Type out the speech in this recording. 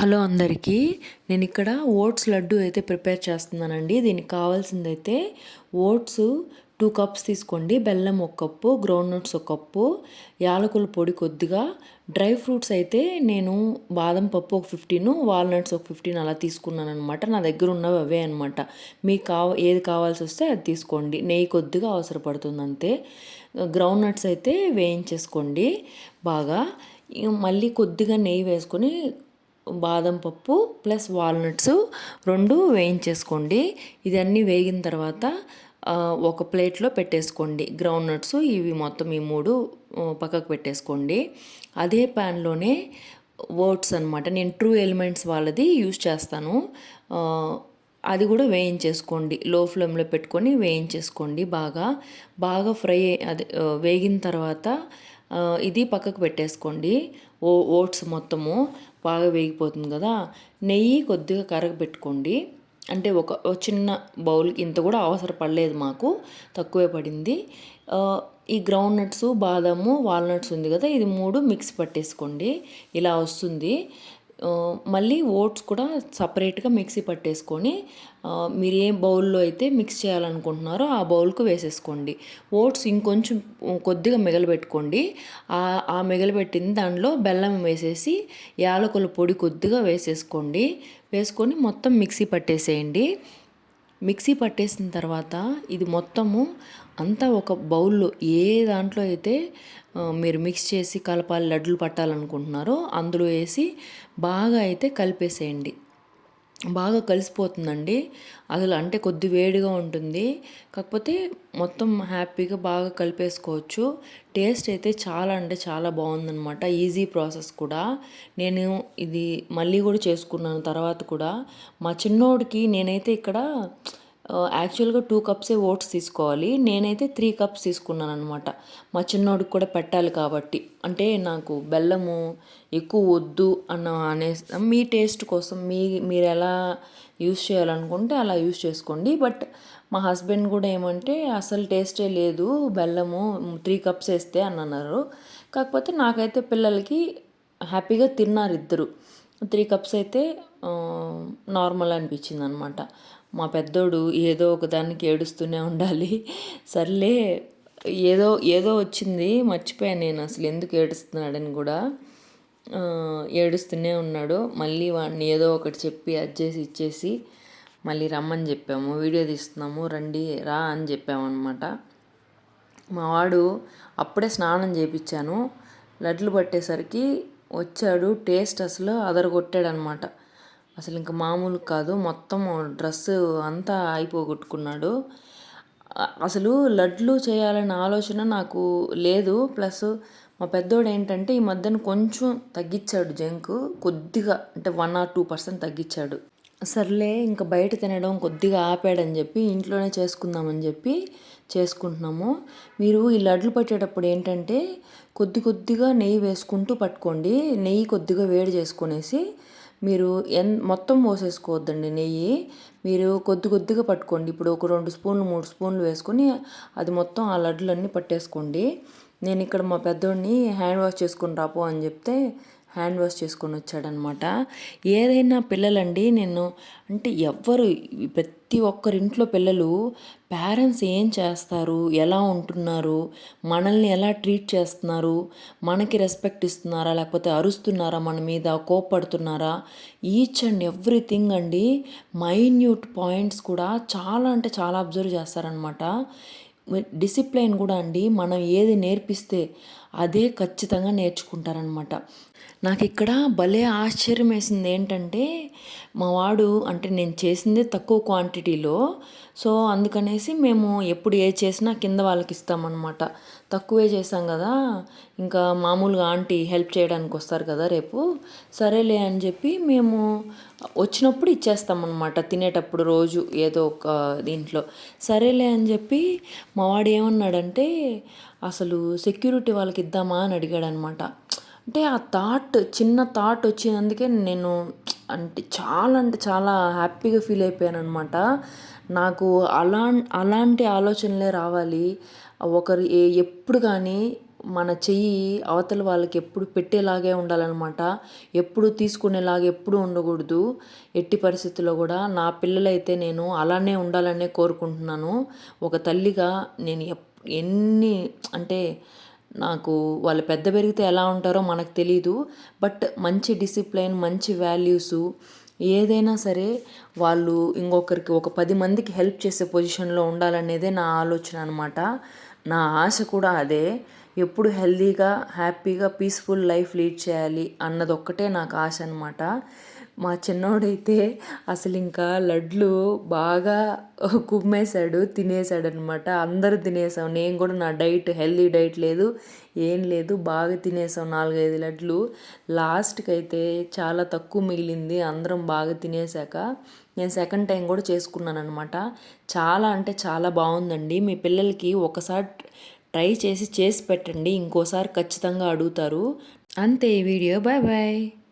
Hello అందరికీ. నేను ఇక్కడ ఓట్స్ లడ్డు అయితే ప్రిపేర్ చేస్తున్నానండి. దీనికి కావాల్సిందైతే ఓట్స్ టూ కప్స్ తీసుకోండి. బెల్లం ఒక కప్పు గ్రౌండ్ నట్స్ ఒక కప్పు యాలకుల పొడి కొద్దిగా. డ్రై ఫ్రూట్స్ అయితే నేను బాదం పప్పు ఒక ఫిఫ్టీన్ వాల్నట్స్ ఒక ఫిఫ్టీన్ అలా తీసుకున్నాను అనమాట నా దగ్గర ఉన్నవి అవే అనమాట మీకు కావ ఏది కావాల్సి వస్తే అది తీసుకోండి. నెయ్యి కొద్దిగా అవసరపడుతుంది అంతే గ్రౌండ్ నట్స్ అయితే వేయించేసుకోండి బాగా. మళ్ళీ కొద్దిగా నెయ్యి వేసుకొని బాదం పప్పు ప్లస్ వాల్నట్స్ రెండు వేయించేసుకోండి. ఇదన్నీ వేగిన తర్వాత ఒక ప్లేట్లో పెట్టేసుకోండి. గ్రౌండ్ నట్స్ ఇవి మొత్తం ఈ మూడు పక్కకు పెట్టేసుకోండి. అదే ప్యాన్లోనే ఓట్స్ అనమాట నేను ట్రూ ఎలిమెంట్స్ వాళ్ళది యూజ్ చేస్తాను. అది కూడా వేయించేసుకోండి. లో ఫ్లేమ్లో పెట్టుకొని వేయించేసుకోండి బాగా. బాగా ఫ్రై అది వేగిన తర్వాత ఇది పక్కకు పెట్టేసుకోండి. ఓ ఓట్స్ మొత్తము బాగా వేగిపోతుంది కదా. నెయ్యి కొద్దిగా కరగబెట్టుకోండి. అంటే ఒక చిన్న బౌల్ ఇంత కూడా అవసరపడలేదు మాకు తక్కువే పడింది. ఈ గ్రౌండ్ నట్స్ బాదాము వాల్నట్స్ ఉంది కదా ఇది మూడు మిక్స్ పట్టేసుకోండి. ఇలా వస్తుంది. మళ్ళీ ఓట్స్ కూడా సపరేట్గా మిక్సీ పట్టేసుకొని మీరు ఏ బౌల్లో అయితే మిక్స్ చేయాలనుకుంటున్నారో ఆ బౌల్కు వేసేసుకోండి. ఓట్స్ ఇంకొంచెం కొద్దిగా మిగలబెట్టుకోండి. ఆ మిగలబెట్టింది దానిలో బెల్లం వేసేసి యాలకుల పొడి కొద్దిగా వేసేసుకోండి. వేసుకొని మొత్తం మిక్సీ పట్టేసేయండి. మిక్సీ పట్టేసిన తర్వాత ఇది మొత్తము అంతా ఒక బౌల్లో ఏ దాంట్లో అయితే మీరు మిక్స్ చేసి కలపాలి లడ్లు పట్టాలనుకుంటున్నారో అందులో వేసి బాగా అయితే కలిపేసేయండి. బాగా కలిసిపోతుందండి. అసలు అంటే కొద్ది వేడిగా ఉంటుంది. కాకపోతే మొత్తం హ్యాపీగా బాగా కలిపేసుకోవచ్చు. టేస్ట్ అయితే చాలా అంటే చాలా బాగుందనమాట ఈజీ ప్రాసెస్ కూడా. నేను ఇది మళ్ళీ కూడా చేసుకున్నాను తర్వాత కూడా. మా చిన్నోడికి నేనైతే ఇక్కడ యాక్చువల్గా టూ కప్సే ఓట్స్ తీసుకోవాలి. నేనైతే త్రీ కప్స్ తీసుకున్నాను అనమాట మా చిన్నోడికి కూడా పెట్టాలి కాబట్టి. అంటే నాకు బెల్లము ఎక్కువ వద్దు అన్న అనే మీ టేస్ట్ కోసం మీ మీరు ఎలా యూస్ చేయాలనుకుంటే అలా యూస్ చేసుకోండి. బట్ మా హస్బెండ్ కూడా ఏమంటే అసలు టేస్టే లేదు బెల్లము త్రీ కప్స్ వేస్తే అని అన్నారు. కాకపోతే నాకైతే పిల్లలకి హ్యాపీగా తిన్నారు ఇద్దరు. త్రీ కప్స్ అయితే నార్మల్ అనిపించింది అనమాట మా పెద్దోడు ఏదో ఒక దానికి ఏడుస్తూనే ఉండాలి. సర్లే ఏదో ఏదో వచ్చింది మర్చిపోయాను నేను అసలు ఎందుకు ఏడుస్తున్నాడని కూడా. ఏడుస్తూనే ఉన్నాడు. మళ్ళీ వాడిని ఏదో ఒకటి చెప్పి అడ్జేసి ఇచ్చేసి మళ్ళీ రమ్మని చెప్పాము. వీడియో తీస్తున్నాము రండి రా అని చెప్పామన్నమాట. మా వాడు అప్పుడే స్నానం చేయించాను లడ్లు పట్టేసరికి వచ్చాడు టేస్ట్ అసలు అదరగొట్టాడనమాట అసలు ఇంకా మామూలు కాదు. మొత్తం డ్రెస్ అంతా అయిపోగొట్టుకున్నాడు. అసలు లడ్లు చేయాలన్న ఆలోచన నాకు లేదు. ప్లస్ మా పెద్దోడు ఏంటంటే ఈ మధ్యన కొంచెం తగ్గించాడు జంక్. కొద్దిగా అంటే వన్ ఆర్ టూ పర్సెంట్ తగ్గించాడు సర్లే ఇంకా బయట తినడం కొద్దిగా ఆపాడని చెప్పి ఇంట్లోనే చేసుకుందామని చెప్పి చేసుకుంటున్నాము. మీరు ఈ లడ్లు పట్టేటప్పుడు ఏంటంటే కొద్ది కొద్దిగా నెయ్యి వేసుకుంటూ పట్టుకోండి. నెయ్యి కొద్దిగా వేడి చేసుకునేసి మీరు ఎన్ మొత్తం పోసేసుకోవద్దండి నెయ్యి. మీరు కొద్ది కొద్దిగా పట్టుకోండి. ఇప్పుడు ఒక రెండు స్పూన్లు మూడు స్పూన్లు వేసుకొని అది మొత్తం ఆ లడ్డులన్నీ పట్టేసుకోండి. నేను ఇక్కడ మా పెద్దోడిని హ్యాండ్ వాష్ చేసుకుని రాపో అని చెప్తే హ్యాండ్ వాష్ చేసుకొని వచ్చాడనమాట. ఏదైనా పిల్లలండి నేను అంటే ఎవ్వరు ప్రతి ఒక్కరింట్లో పిల్లలు పేరెంట్స్ ఏం చేస్తారు ఎలా ఉంటున్నారు మనల్ని ఎలా ట్రీట్ చేస్తున్నారు మనకి రెస్పెక్ట్ ఇస్తున్నారా లేకపోతే అరుస్తున్నారా మన మీద కోప్పడుతున్నారా ఈచ్ అండ్ ఎవ్రీథింగ్ అండి మైన్యూట్ పాయింట్స్ కూడా చాలా అంటే చాలా అబ్జర్వ్ చేస్తారనమాట. డిసిప్లైన్ కూడా అండి మనం ఏది నేర్పిస్తే అదే ఖచ్చితంగా నేర్చుకుంటారనమాట. నాకు ఇక్కడ భలే ఆశ్చర్యం వేసింది ఏంటంటే మా వాడు అంటే నేను చేసిందే తక్కువ క్వాంటిటీలో. సో అందుకనేసి మేము ఎప్పుడు ఏ చేసినా కింద వాళ్ళకి ఇస్తామన్నమాట తక్కువే చేసాం కదా ఇంకా మామూలుగా ఆంటీ హెల్ప్ చేయడానికి వస్తారు కదా రేపు. సరేలే అని చెప్పి మేము వచ్చినప్పుడు ఇచ్చేస్తామన్నమాట. తినేటప్పుడు రోజు ఏదో ఒక దీంట్లో. సరేలే అని చెప్పి మా వాడు ఏమన్నాడంటే అసలు సెక్యూరిటీ వాళ్ళకి ఇద్దామా అని అడిగాడనమాట అంటే ఆ థాట్ చిన్న థాట్ వచ్చినందుకే నేను అంటే చాలా అంటే చాలా హ్యాపీగా ఫీల్ అయిపోయాను అనమాట నాకు అలా అలాంటి ఆలోచనలే రావాలి. ఒకరు ఏ ఎప్పుడు కానీ మన చెయ్యి అవతల వాళ్ళకి ఎప్పుడు పెట్టేలాగే ఉండాలన్నమాట. ఎప్పుడు తీసుకునేలాగా ఎప్పుడు ఉండకూడదు. ఎట్టి పరిస్థితుల్లో కూడా నా పిల్లలైతే నేను అలానే ఉండాలనే కోరుకుంటున్నాను. ఒక తల్లిగా నేను ఎప్ ఎన్ని అంటే నాకు వాళ్ళు పెద్ద పెరిగితే ఎలా ఉంటారో మనకు తెలీదు బట్ మంచి డిసిప్లైన్ మంచి వాల్యూసు ఏదైనా సరే వాళ్ళు ఇంకొకరికి ఒక పది మందికి హెల్ప్ చేసే పొజిషన్లో ఉండాలనేదే నా ఆలోచన అనమాట నా ఆశ కూడా అదే. ఎప్పుడు హెల్తీగా హ్యాపీగా పీస్ఫుల్ లైఫ్ లీడ్ చేయాలి అన్నది ఒక్కటే నాకు ఆశ అనమాట మా చిన్నోడైతే అసలు ఇంకా లడ్లు బాగా కుమ్మేశాడు తినేసాడు అనమాట అందరూ తినేసాం నేను కూడా నా డైట్ హెల్దీ డైట్ లేదు ఏం లేదు బాగా తినేసాం నాలుగైదు లడ్లు. లాస్ట్కి అయితే చాలా తక్కువ మిగిలింది అందరం బాగా తినేసాక నేను సెకండ్ టైం కూడా చేసుకున్నాను అనమాట చాలా అంటే చాలా బాగుందండి. మీ పిల్లలకి ఒకసారి ట్రై చేసి చేసి పెట్టండి. ఇంకోసారి ఖచ్చితంగా అడుగుతారు. అంతే ఈ వీడియో. Bye bye.